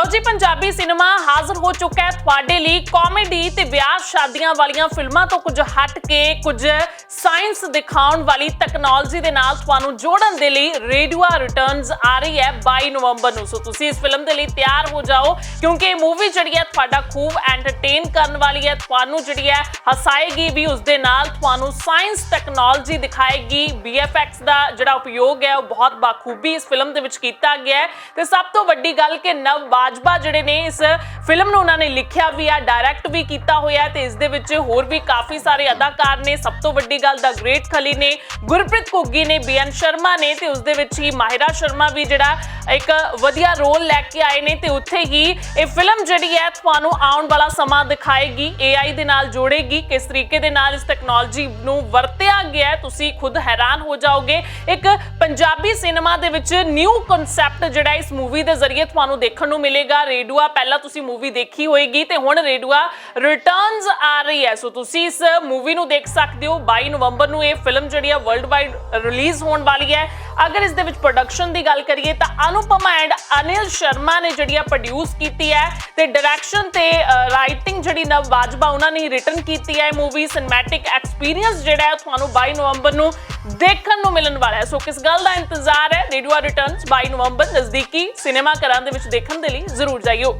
ਲਓ ਜੀ, ਪੰਜਾਬੀ ਸਿਨੇਮਾ ਹਾਜ਼ਰ ਹੋ ਚੁੱਕਾ ਹੈ ਤੁਹਾਡੇ ਲਈ। ਕਾਮੇਡੀ ਤੇ ਵਿਆਹ ਸ਼ਾਦੀਆਂ ਵਾਲੀਆਂ ਫਿਲਮਾਂ ਤੋਂ ਕੁਝ ਹਟ ਕੇ ਕੁਝ ਸਾਇੰਸ ਦਿਖਾਉਣ ਵਾਲੀ ਟੈਕਨੋਲੋਜੀ ਦੇ ਨਾਲ ਤੁਹਾਨੂੰ ਜੋੜਨ ਦੇ ਲਈ ਰੇਡੂਆ ਰਿਟਰਨਸ ਆ ਰਹੀ ਹੈ 22 ਨਵੰਬਰ ਨੂੰ। ਸੋ ਤੁਸੀਂ ਇਸ ਫਿਲਮ ਦੇ ਲਈ ਤਿਆਰ ਹੋ ਜਾਓ, ਕਿਉਂਕਿ ਇਹ ਮੂਵੀ ਜਿਹੜੀ ਹੈ ਤੁਹਾਡਾ ਖੂਬ ਐਂਟਰਟੇਨ ਕਰਨ ਵਾਲੀ ਹੈ। ਤੁਹਾਨੂੰ ਜਿਹੜੀ ਹੈ ਹਸਾਏਗੀ ਵੀ ਉਸ ਦੇ ਨਾਲ ਤੁਹਾਨੂੰ ਸਾਇੰਸ ਟੈਕਨੋਲੋਜੀ ਦਿਖਾਏਗੀ। VFX ਦਾ ਜਿਹੜਾ ਉਪਯੋਗ ਹੈ, ਉਹ ਬਹੁਤ ਬਾਖੂਬੀ ਇਸ ਫਿਲਮ ਦੇ ਵਿੱਚ ਕੀਤਾ ਗਿਆ ਹੈ। ਤੇ ਸਭ ਤੋਂ ਵੱਡੀ ਗੱਲ ਕਿ ਨਵ ਬਾਜਵਾ ਜਿਹੜੇ ਨੇ ਇਸ ਫਿਲਮ ਨੂੰ ਉਹਨਾਂ ਨੇ ਲਿਖਿਆ ਵੀ ਆ ਡਾਇਰੈਕਟ ਵੀ ਕੀਤਾ ਹੋਇਆ ਹੈ ਤੇ ਇਸ ਦੇ ਵਿੱਚ ਹੋਰ ਵੀ ਕਾਫੀ ਸਾਰੇ ਅਦਾਕਾਰ ਨੇ। ਸਭ ਤੋਂ ਵੱਡੀ ਗੱਲ ਦਾ ਗ੍ਰੇਟ ਖਲੀ ਨੇ, ਗੁਰਪ੍ਰੀਤ ਘੁੱਗੀ ਨੇ ਬੀਐਨ ਸ਼ਰਮਾ ਨੇ ਤੇ ਉਸ ਦੇ ਵਿੱਚ ਹੀ ਮਾਹਿਰਾ ਸ਼ਰਮਾ ਵੀ ਜਿਹੜਾ ਇੱਕ ਵਧੀਆ ਰੋਲ ਲੈ ਕੇ ਆਏ ਨੇ ਤੇ ਉੱਥੇ ਹੀ ਇਹ ਫਿਲਮ ਜਿਹੜੀ ਹੈ ਤੁਹਾਨੂੰ ਆਉਣ ਵਾਲਾ ਸਮਾਂ ਦਿਖਾਏਗੀ AI ਦੇ ਨਾਲ ਜੋੜੇਗੀ, ਕਿਸ ਤਰੀਕੇ ਦੇ ਨਾਲ ਇਸ ਟੈਕਨੋਲੋਜੀ ਨੂੰ ਵਰਤਿਆ ਗਿਆ ਤੁਸੀਂ ਖੁਦ ਹੈਰਾਨ ਹੋ ਜਾਓਗੇ। ਇੱਕ ਪੰਜਾਬੀ ਸਿਨੇਮਾ ਦੇ ਵਿੱਚ ਨਿਊ ਕਨਸੈਪਟ ਜਿਹੜਾ ਇਸ ਮੂਵੀ ਦੇ ਜ਼ਰੀਏ ਤੁਹਾਨੂੰ ਦੇਖਣ ਨੂੰ ਮਿਲੇ ਮਿਲੇਗਾ ਰੇਡੂਆ, ਪਹਿਲਾਂ ਤੁਸੀਂ ਮੂਵੀ ਦੇਖੀ ਹੋਏਗੀ ਤੇ ਹੁਣ ਰੇਡੂਆ ਰਿਟਰਨਸ ਆ ਰਹੀ ਹੈ। ਸੋ ਤੁਸੀਂ ਇਸ ਮੂਵੀ ਨੂੰ ਦੇਖ ਸਕਦੇ ਹੋ। 22 ਨਵੰਬਰ ਨੂੰ ਇਹ ਫਿਲਮ ਜਿਹੜੀ ਹੈ ਵਰਲਡ ਵਾਈਡ ਰਿਲੀਜ਼ ਹੋਣ ਵਾਲੀ ਹੈ। ਅਗਰ ਇਸ ਦੇ ਵਿੱਚ ਪ੍ਰੋਡਕਸ਼ਨ ਦੀ ਗੱਲ ਕਰੀਏ ਤਾਂ ਅਨੁਪਮਾ ਐਂਡ ਅਨਿਲ ਸ਼ਰਮਾ ਨੇ ਜਿਹੜੀ ਆ ਪ੍ਰੋਡਿਊਸ ਕੀਤੀ ਹੈ ਤੇ ਡਾਇਰੈਕਸ਼ਨ ਤੇ ਰਾਈਟਿੰਗ ਜਿਹੜੀ ਨਵ ਬਾਜਵਾ ਉਹਨਾਂ ਨੇ ਰਿਟਰਨ ਕੀਤੀ ਹੈ ਮੂਵੀ ਸਿਨੇਮੈਟਿਕ ਐਕਸਪੀਰੀਅੰਸ ਜਿਹੜਾ ਹੈ ਤੁਹਾਨੂੰ 22 ਨਵੰਬਰ ਨੂੰ ਦੇਖਣ ਨੂੰ ਮਿਲਣ ਵਾਲਾ ਹੈ। ਸੋ ਕਿਸ ਗੱਲ ਦਾ ਇੰਤਜ਼ਾਰ ਹੈ? ਰੇਡੂਆ ਰਿਟਰਨਸ 22 ਨਵੰਬਰ ਨਜ਼ਦੀਕੀ ਸਿਨੇਮਾ ਘਰਾਂ ਦੇ ਵਿੱਚ ਦੇਖਣ ਦੇ ਲਈ ਜ਼ਰੂਰ ਜਾਈਓ।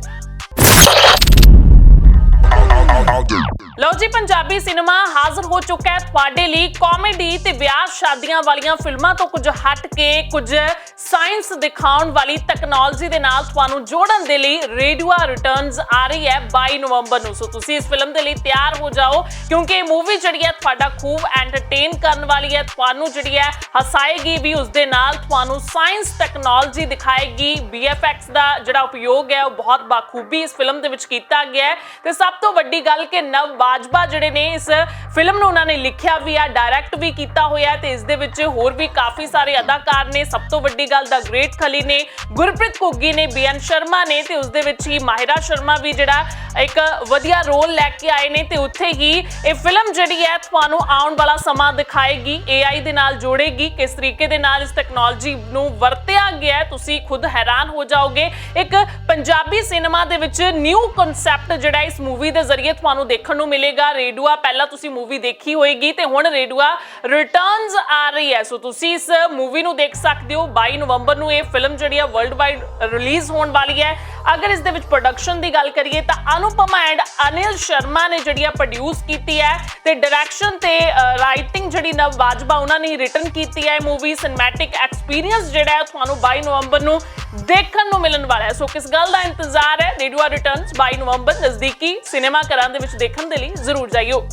ਜੀ, ਪੰਜਾਬੀ ਸਿਨੇਮਾ ਹਾਜ਼ਰ ਹੋ ਚੁੱਕਾ ਹੈ ਤੁਹਾਡੇ ਲਈ ਕਾਮੇਡੀ ਤੇ ਵਿਆਹ ਸ਼ਾਦੀਆਂ ਵਾਲੀਆਂ ਫਿਲਮਾਂ ਤੋਂ ਕੁਝ ਹਟ ਕੇ, ਕੁਝ ਸਾਇੰਸ ਦਿਖਾਉਣ ਵਾਲੀ ਟੈਕਨੋਲੋਜੀ ਦੇ ਨਾਲ ਤੁਹਾਨੂੰ ਜੋੜਨ ਦੇ ਲਈ ਰੇਡੂਆ ਰਿਟਰਨਸ ਆ ਰਹੀ ਹੈ 22 ਨਵੰਬਰ ਨੂੰ। ਸੋ ਤੁਸੀਂ ਇਸ ਫਿਲਮ ਦੇ ਲਈ ਤਿਆਰ ਜਾਓ, ਕਿਉਂਕਿ ਇਹ ਮੂਵੀ ਜਿਹੜੀ ਹੈ ਤੁਹਾਡਾ ਖੂਬ ਐਂਟਰਟੇਨ ਕਰਨ ਵਾਲੀ ਹੈ, ਤੁਹਾਨੂੰ ਜਿਹੜੀ ਹੈ ਹਸਾਏਗੀ ਵੀ ਉਸ ਦੇ ਨਾਲ, ਤੁਹਾਨੂੰ ਸਾਇੰਸ ਟੈਕਨੋਲੋਜੀ ਦਿਖਾਏਗੀ VFX ਦਾ ਜਿਹੜਾ ਉਪਯੋਗ ਹੈ, ਉਹ ਬਹੁਤ ਬਾਖੂਬੀ ਇਸ ਫਿਲਮ ਦੇ ਵਿੱਚ ਕੀਤਾ ਗਿਆ ਹੈ। ਤੇ ਸਭ ਤੋਂ ਵੱਡੀ ਗੱਲ ਕਿ ਨਵ ਬਾਜਵਾ ਜਿਹੜੇ ਨੇ, ਇਸ ਫਿਲਮ ਨੂੰ ਉਹਨਾਂ ਨੇ ਲਿਖਿਆ ਵੀ ਆ ਡਾਇਰੈਕਟ ਵੀ ਕੀਤਾ ਹੋਇਆ ਤੇ ਇਸ ਦੇ ਵਿੱਚ ਹੋਰ ਵੀ ਕਾਫੀ ਸਾਰੇ ਅਦਾਕਾਰ ਨੇ। ਸਭ ਤੋਂ ਵੱਡੀ ਗੱਲ ਦਾ ਗ੍ਰੇਟ ਖਲੀ ਨੇ, ਗੁਰਪ੍ਰੀਤ ਘੁੱਗੀ ਨੇ ਬੀਐਨ ਸ਼ਰਮਾ ਨੇ, ਤੇ ਉਸ ਦੇ ਵਿੱਚ ਹੀ ਮਾਹਿਰਾ ਸ਼ਰਮਾ ਵੀ ਜਿਹੜਾ ਇੱਕ ਵਧੀਆ ਰੋਲ ਲੈ ਕੇ ਆਏ ਨੇ, ਤੇ ਉੱਥੇ ਹੀ ਇਹ ਫਿਲਮ ਜਿਹੜੀ ਹੈ ਤੁਹਾਨੂੰ ਆਉਣ ਵਾਲਾ ਸਮਾਂ ਦਿਖਾਏਗੀ। AI ਦੇ ਨਾਲ ਜੋੜੇਗੀ। ਕਿਸ ਤਰੀਕੇ ਦੇ ਨਾਲ ਇਸ ਟੈਕਨੋਲੋਜੀ ਨੂੰ ਵਰਤਿਆ ਗਿਆ ਹੈ, ਤੁਸੀਂ ਖੁਦ ਹੈਰਾਨ ਹੋ ਜਾਓਗੇ। ਇੱਕ ਪੰਜਾਬੀ ਸਿਨੇਮਾ ਦੇ ਵਿੱਚ ਨਿਊ ਕਨਸੈਪਟ ਜਿਹੜਾ ਇਸ ਮੂਵੀ ਦੇ ਜ਼ਰੀਏ ਤੁਹਾਨੂੰ ਦੇਖਣ ਨੂੰ ਮਿਲੇਗਾ। ਰੇਡੂਆ ਪਹਿਲਾਂ ਤੁਸੀਂ ਮੂਵੀ ਦੇਖੀ ਹੋਏਗੀ ਤੇ ਹੁਣ ਰੇਡੂਆ ਰਿਟਰਨਸ ਆ ਰਹੀ ਹੈ। ਸੋ ਤੁਸੀਂ ਇਸ ਮੂਵੀ ਨੂੰ ਦੇਖ ਸਕਦੇ ਹੋ। 22 ਨਵੰਬਰ ਨੂੰ ਇਹ ਫਿਲਮ ਜਿਹੜੀ ਹੈ ਵਰਲਡ ਵਾਈਡ ਰਿਲੀਜ਼ ਹੋਣ ਵਾਲੀ ਹੈ। ਅਗਰ ਇਸ ਦੇ ਵਿੱਚ ਪ੍ਰੋਡਕਸ਼ਨ ਦੀ ਗੱਲ ਕਰੀਏ ਤਾਂ ਅਨੁਪਮਾ ਐਂਡ ਅਨਿਲ ਸ਼ਰਮਾ ਨੇ ਜਿਹੜੀ ਆ ਪ੍ਰੋਡਿਊਸ ਕੀਤੀ ਹੈ ਤੇ ਡਾਇਰੈਕਸ਼ਨ ਤੇ ਰਾਈਟਿੰਗ ਜਿਹੜੀ ਨਵ ਬਾਜਵਾ ਉਹਨਾਂ ਨੇ ਰਿਟਨ ਕੀਤੀ ਹੈ ਮੂਵੀ ਸਿਨੇਮੈਟਿਕ ਐਕਸਪੀਰੀਅੰਸ ਜਿਹੜਾ ਹੈ ਤੁਹਾਨੂੰ 22 ਨਵੰਬਰ ਨੂੰ ਦੇਖਣ ਨੂੰ ਮਿਲਣ ਵਾਲਾ ਹੈ। ਸੋ ਕਿਸ ਗੱਲ ਦਾ ਇੰਤਜ਼ਾਰ ਹੈ? ਰੇਡੂਆ ਰਿਟਰਨਸ 22 ਨਵੰਬਰ ਨਜ਼ਦੀਕੀ ਸਿਨੇਮਾ ਘਰਾਂ ਦੇ ਵਿੱਚ ਦੇਖਣ ਦੇ ਲਈ ਜ਼ਰੂਰ ਜਾਈਓ।